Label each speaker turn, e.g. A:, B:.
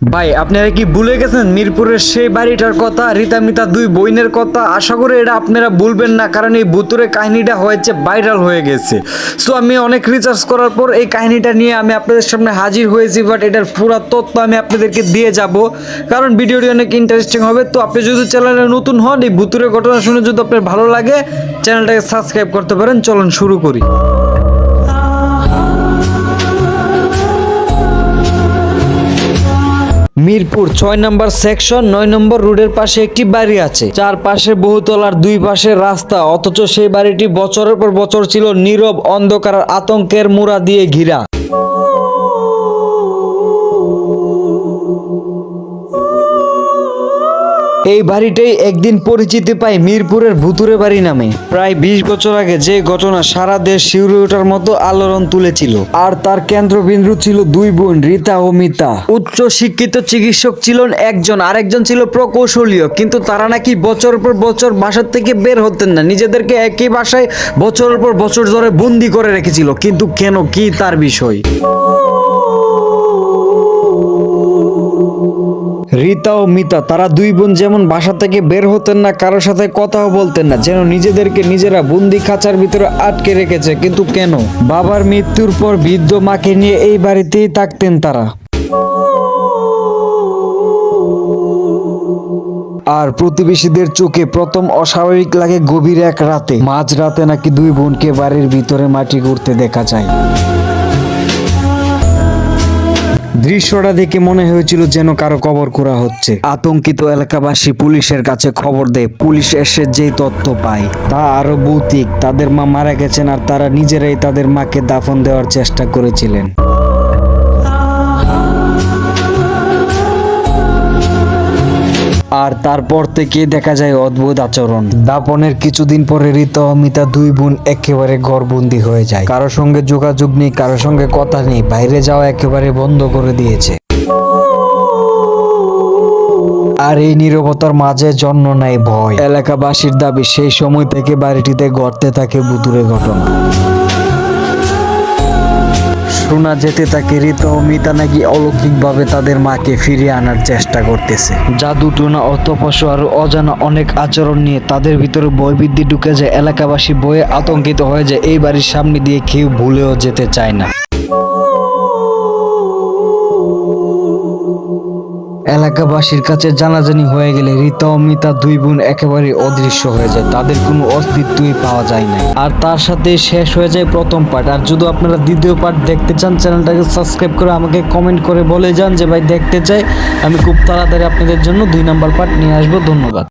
A: ভাই, আপনারা কি ভুলে গেছেন মিরপুরের সেই বাড়িটার কথা? রীতা মিতা দুই বইনের কথা? আশা করি এটা আপনারা ভুলবেন না, কারণ এই ভুতুরে কাহিনীটা হয়েছে ভাইরাল হয়ে গেছে। সো আমি অনেক রিসার্চ করার পর এই কাহিনীটা নিয়ে আমি আপনাদের সামনে হাজির হয়েছি বাট এটার পুরো তথ্য আমি আপনাদেরকে দিয়ে যাব। কারণ ভিডিওটি অনেক ইন্টারেস্টিং হবে, তো আপনি যদি চ্যানেলে নতুন হন, এই ভুতুরে ঘটনা শুনে যদি আপনার ভালো লাগে চ্যানেলটাকে সাবস্ক্রাইব করতে পারেন। চলুন শুরু করি। মিরপুর ছয় নম্বর সেকশন, নয় নম্বর রোডের পাশে একটি বাড়ি আছে। চার পাশে বহুতলার দুই পাশে রাস্তা। অথচ সেই বাড়িটি বছরের পর বছর ছিল নীরব অন্ধকার আতঙ্কের মুড়া দিয়ে ঘিরা। এই বাড়িটাই একদিন পরিচিতি পায় মিরপুরের ভুতুরে বাড়ি নামে। প্রায় বিশ বছর আগে যে ঘটনা সারা দেশ শিউরে ওঠার মতো আলোড়ন তুলেছিল। আর তার কেন্দ্রবিন্দু ছিল দুই বোন, রীতা ও মিতা। উচ্চ শিক্ষিত চিকিৎসক ছিলেন একজন, আরেকজন ছিল প্রকৌশলীয়, কিন্তু তারা নাকি বছর পর বছর বাসার থেকে বের হতেন না। নিজেদেরকে একই বাসায় বছরের পর বছর ধরে বন্দি করে রেখেছিল। কিন্তু কেন, কি তার বিষয়? রীতা ও মিতা, তারা দুই বোন যেমন বাসা থেকে বের হতেন না, কারোর সাথে কথাও বলতেন না, যেন নিজেদেরকে নিজেরা বন্দি খাঁচার ভিতরে আটকে রেখেছে। কিন্তু কেন? বাবার মৃত্যুর পর বৃদ্ধ মাকে নিয়ে এই বাড়িতেই থাকতেন তারা। আর প্রতিবেশীদের চোখে প্রথম অস্বাভাবিক লাগে গভীর এক রাতে। মাঝ রাতে নাকি দুই বোনকে বাড়ির ভিতরে মাটি করতে দেখা যায়। দৃশ্যটা দেখে মনে হয়েছিল যেন কারও কবর করা হচ্ছে। আতঙ্কিত এলাকাবাসী পুলিশের কাছে খবর দেয়, পুলিশ এসে যেই তথ্য পায়, তা আরও ভৌতিক। তাদের মা মারা গেছেন আর তারা নিজেরাই তাদের মাকে দাফন দেওয়ার চেষ্টা করেছিলেন। আর তারপর থেকে দেখা যায় অদ্ভুত আচরণ। দাপনের কিছুদিন পরে ঋত অমিতা দুই বোন একেবারে ঘরবন্দি হয়ে যায়। কারোর সঙ্গে যোগাযোগ নেই কারোর সঙ্গে কথা নেই, বাইরে যাওয়া একেবারে বন্ধ করে দিয়েছে। আর এই নীরবতার মাঝে জন্ম নেয় ভয়। এলাকাবাসীর দাবি, সেই সময় থেকে বাড়িটিতে ঘটতে থাকে বুতুরে ঘটনা। শোনা যেতে থাকে রীতা ও মিতা নাকি অলৌকিকভাবে তাদের মাকে ফিরিয়ে আনার চেষ্টা করতেছে। জাদু টোনা তপস্য আর অজানা অনেক আচরণ নিয়ে তাদের ভিতরে বৈবিধ্যি ঢুকে যায়। এলাকাবাসী বয়ে আতঙ্কিত হয়ে যায়। এই বাড়ির সামনে দিয়ে কেউ ভুলেও যেতে চায় না। এলাকাবাসীর কাছে জানাজানি হয়ে গেলে রীতা ও মিতা দুই বোন একেবারে অদৃশ্য হয়ে যায়। তাদের কোনো অস্তিত্বই পাওয়া যায় না। আর তার সাথে শেষ হয়ে যায় প্রথম পার্ট আর যদি আপনারা দ্বিতীয় পার্ট দেখতে চান, চ্যানেলটাকে সাবস্ক্রাইব করে আমাকে কমেন্ট করে বলে যান যে ভাই দেখতে চাই, আমি খুব তাড়াতাড়ি আপনাদের জন্য দুই নাম্বার পার্ট নিয়ে আসব। ধন্যবাদ।